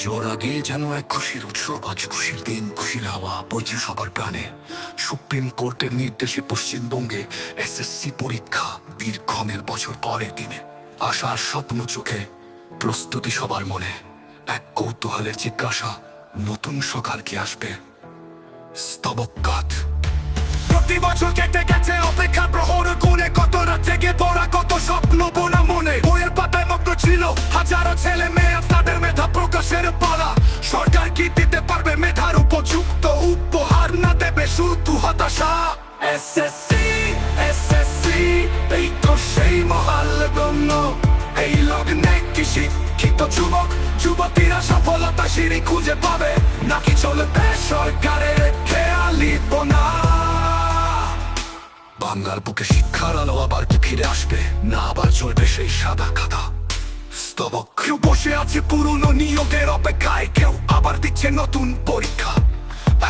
পুজোর আগে যেন এক খুশির উৎসব, আজ খুশির দিন, খুশির হাওয়া, বইছে সবার প্রাণে। সুপ্রিম কোর্টের নির্দেশে পশ্চিমবঙ্গে এসএসসি পরীক্ষা দীর্ঘমের বছর পরের দিনে। আশার স্বপ্ন চোখে, প্রস্তুতি সবার মনে। এক কৌতূহলের জিজ্ঞাসা, নতুন সকাল কি আসবে? স্তবকাত প্রতি বছর কেটে গেছে অপেক্ষা প্রহর গুনে কত রাত জেগে পড়া কত স্বপ্ন বোনা। ছিল হাজারো ছেলে মেয়ে আজ তাদের মেধা প্রকাশের পালা। সরকার কি দিতে পারবে মেধার উপযুক্ত উপহার না দেবে শুধু হতাশা? এসএসসি এসএসসি এই তো সেই মহাল গণ্য। এই লগ্নে কি শিক্ষিত যুবক? যুবতীরা সফলতা সিঁড়ি খুঁজে পাবে। নাকি চলবে সরকারের খেয়ালি বোনা বাংলার বুকে শিক্ষার আলো আবার ফিরে আসবে। না আবার চলবে সেই সাদা খাতা স্তবক কেউ বসে আছে পুরনো নিয়োগের অপেক্ষায়, কেউ আবার দিচ্ছে নতুন পরীক্ষা।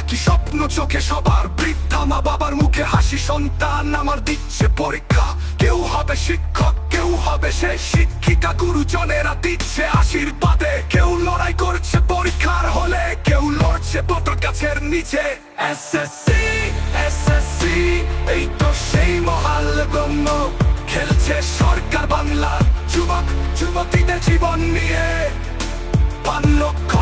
একই স্বপ্ন চোখে সবার, বৃদ্ধা মা বাবার মুখে হাসি, সন্তান আমার দিচ্ছে পরীক্ষা। কেউ হবে শিক্ষক, কেউ হবে সে শিক্ষিকা, গুরুজনেরা দিচ্ছে আশীর্বাদে। কেউ লড়াই করছে পরীক্ষার হলে, কেউ লড়ছে বটর গাছের নিচে। এসএসসি এসএসসি জীবন নিয়ে। পান লক্ষ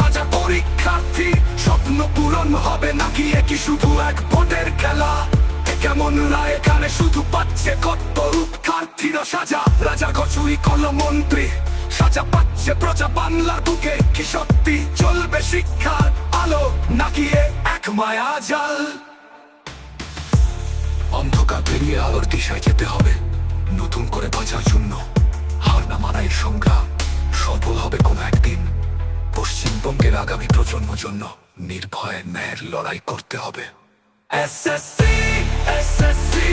হাজার পরীক্ষার্থী। স্বপ্ন পূরণ হবে নাকি? একই শুধু এক ভোটের খেলা? কেমন রায় এখানে শুধু পাচ্ছে কত রূপকার্থীরা সাজা? রাজা কচুরি কলমন্ত্রী সাজা পাচ্ছে প্রজা বাংলার বুকে। কি সত্যি চলবে শিক্ষার আলো? নাকি এক মায়া জাল? অন্ধকার পেরিয়ে আলোর দিশায় যেতে হবে। নতুন করে বাঁচার জন্য। সংগ্রাম সফল হবে কোনো একদিন। পশ্চিমবঙ্গের আগামী প্রজন্ম জন্য নির্ভয়ে ন্যায়ের লড়াই করতে হবে। এসএসসি এসএসসি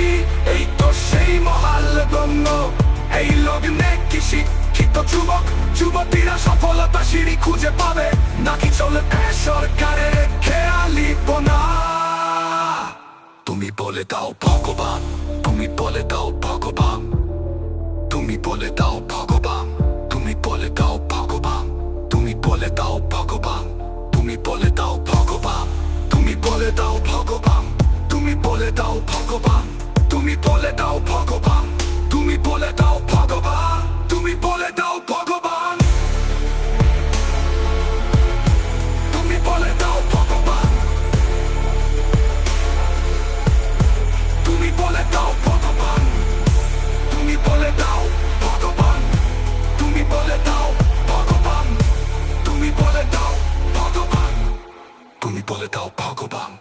এই তো সেই এই লগ্নে কি শিক্ষিত যুবক, যুবতীরা সফলতা সিঁড়ি খুঁজে পাবে। নাকি চলবে সরকারের খেয়ালি তুমি বলে দাও ভগবান, তুমি বলে দাও ভগবান। তুমি বলে দাও ভগবান। দাও ভগবান। তুমি বলে দাও ভগবান। তুমি বলে দাও ভগবান। তুমি বলে দাও ভগবান। তুমি বলে দাও ভগবান। তুমি বলে দাও বলে দাও ভগবান।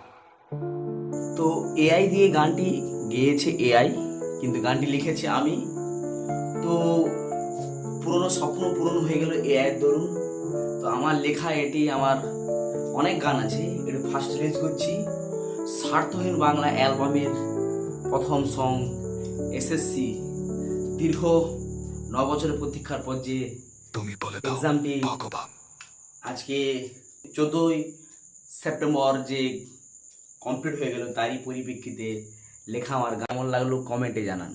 তো এআই দিয়ে গানটি গেয়েছে এআই কিন্তু গানটি লিখেছি আমি। তো পুরনো স্বপ্ন পূরণ হয়ে গেল এআইয়ের দরুন। তো আমার লেখা এটি আমার অনেক গান আছে এটি ফার্স্ট রিলিজ করছি। স্বার্থহীন বাংলা অ্যালবামের প্রথম সং এসএসসি দীর্ঘ ন বছরের প্রতীক্ষার পর যে তুমি বলে এক্সামটি আজকে চোদ্দোই সেপ্টেম্বর যে কমপ্লিট হয়ে গেল তারই পরিপ্রেক্ষিতে লেখা আমার কেমন লাগল কমেন্টে জানান।